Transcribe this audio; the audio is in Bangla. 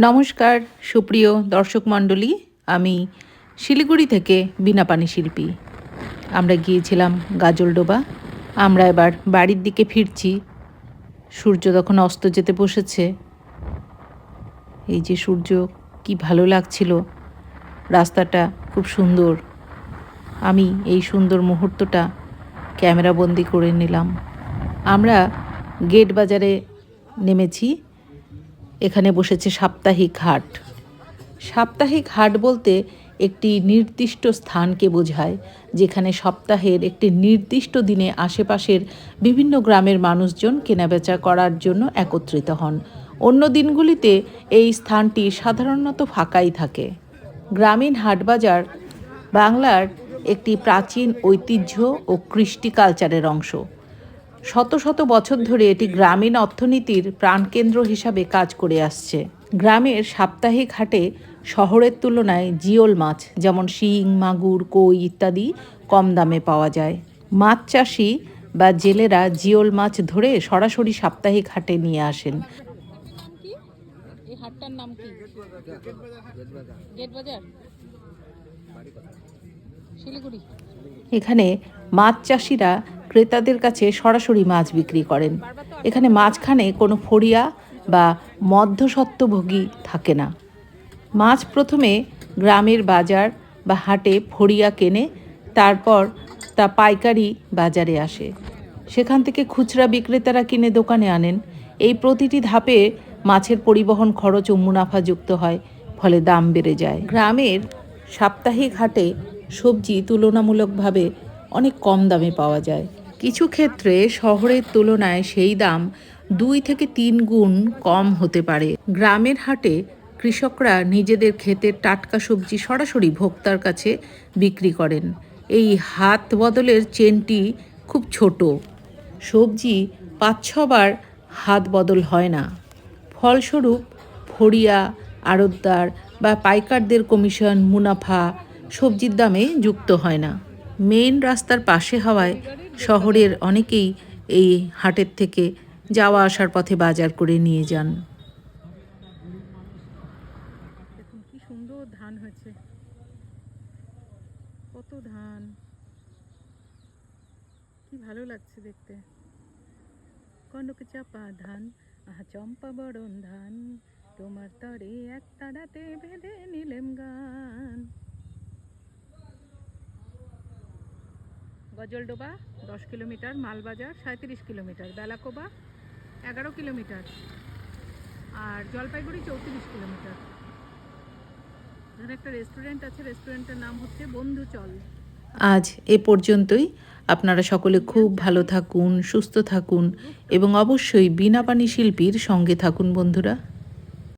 নমস্কার, সুপ্রিয় দর্শক মণ্ডলী। আমি শিলিগুড়ি থেকে বিনাপানি শিল্পী। আমরা গিয়েছিলাম গাজলডোবা আমরা এবার বাড়ির দিকে ফিরছি। সূর্য তখন অস্ত যেতে বসেছে। এই যে সূর্য, কি ভালো লাগছিল। রাস্তাটা খুব সুন্দর। আমি এই সুন্দর মুহূর্তটা ক্যামেরাবন্দি করে নিলাম। আমরা গেট বাজারে নেমেছি। এখানে বসেছে সাপ্তাহিক হাট। সাপ্তাহিক হাট বলতে একটি নির্দিষ্ট স্থানকে বোঝায়, যেখানে সপ্তাহের একটি নির্দিষ্ট দিনে আশেপাশের বিভিন্ন গ্রামের মানুষজন কেনাবেচা করার জন্য একত্রিত হন। অন্য দিনগুলিতে এই স্থানটি সাধারণত ফাঁকাই থাকে। গ্রামীণ হাটবাজার বাংলার একটি প্রাচীন ঐতিহ্য ও কৃষ্টি কালচারের অংশ। শত শত বছর ধরে এটি গ্রামীণ অর্থনীতির প্রাণকেন্দ্র হিসাবে কাজ করে আসছে। গ্রামের সাপ্তাহিক হাটে শহরের তুলনায় জিওল মাছ যেমন শিং মাগুর কই ইত্যাদি কম দামে পাওয়া যায়। মাছ চাষি বা জেলেরা জিওল মাছ ধরে সরাসরি সাপ্তাহিক হাটে নিয়ে আসেন। হাটটার নাম কি? গেট বাজার শিলিগুড়ি। এখানে মাছ চাষিরা ক্রেতাদের কাছে সরাসরি মাছ বিক্রি করেন। এখানে মাঝখানে কোনো ফড়িয়া বা মধ্যসত্ত্বভোগী থাকে না। মাছ প্রথমে গ্রামের বাজার বা হাটে ফড়িয়া কেনে, তারপর তা পাইকারি বাজারে আসে। সেখান থেকে খুচরা বিক্রেতারা কিনে দোকানে আনেন। এই প্রতিটি ধাপে মাছের পরিবহন খরচ ও মুনাফা যুক্ত হয়, ফলে দাম বেড়ে যায়। গ্রামের সাপ্তাহিক হাটে সবজি তুলনামূলকভাবে অনেক কম দামে পাওয়া যায়। কিছু ক্ষেত্রে শহরের তুলনায় সেই দাম দুই থেকে তিন গুণ কম হতে পারে। গ্রামের হাটে কৃষকরা নিজেদের ক্ষেতের টাটকা সবজি সরাসরি ভোক্তার কাছে বিক্রি করেন। এই হাত বদলের চেনটি খুব ছোট। সবজি পাঁচ ছবার হাত বদল হয় না। ফলস্বরূপ ফড়িয়া, আড়তদার বা পাইকারদের কমিশন মুনাফা সবজির দামে যুক্ত হয় না। মেইন রাস্তার পাশে হওয়ায় শহরের অনেকেই এই হাটের থেকে যাওয়া আসার পথে বাজার করে নিয়ে যান। কি সুন্দর ধান হয়েছে। কত ধান। কি ভালো লাগছে দেখতে। কনক চাপা ধান, আহা, চম্পা বরণ ধান। তোমার তরে এক তাড়াতে বেঁধে নিলেম গান। গজলডোবা, দশ কিলোমিটার, মালবাজার সাঁত্রিশ কিলোমিটার, বেলাকোবা, এগারো কিলোমিটার আর জলপাইগুড়ি, চৌত্রিশ কিলোমিটার। এখানে একটা রেস্টুরেন্ট আছে রেস্টুরেন্টের নাম হচ্ছে বন্ধুচল। আজ এ পর্যন্তই। আপনারা সকলে খুব ভালো থাকুন, সুস্থ থাকুন এবং অবশ্যই বিনা পানি শিল্পীর সঙ্গে থাকুন বন্ধুরা।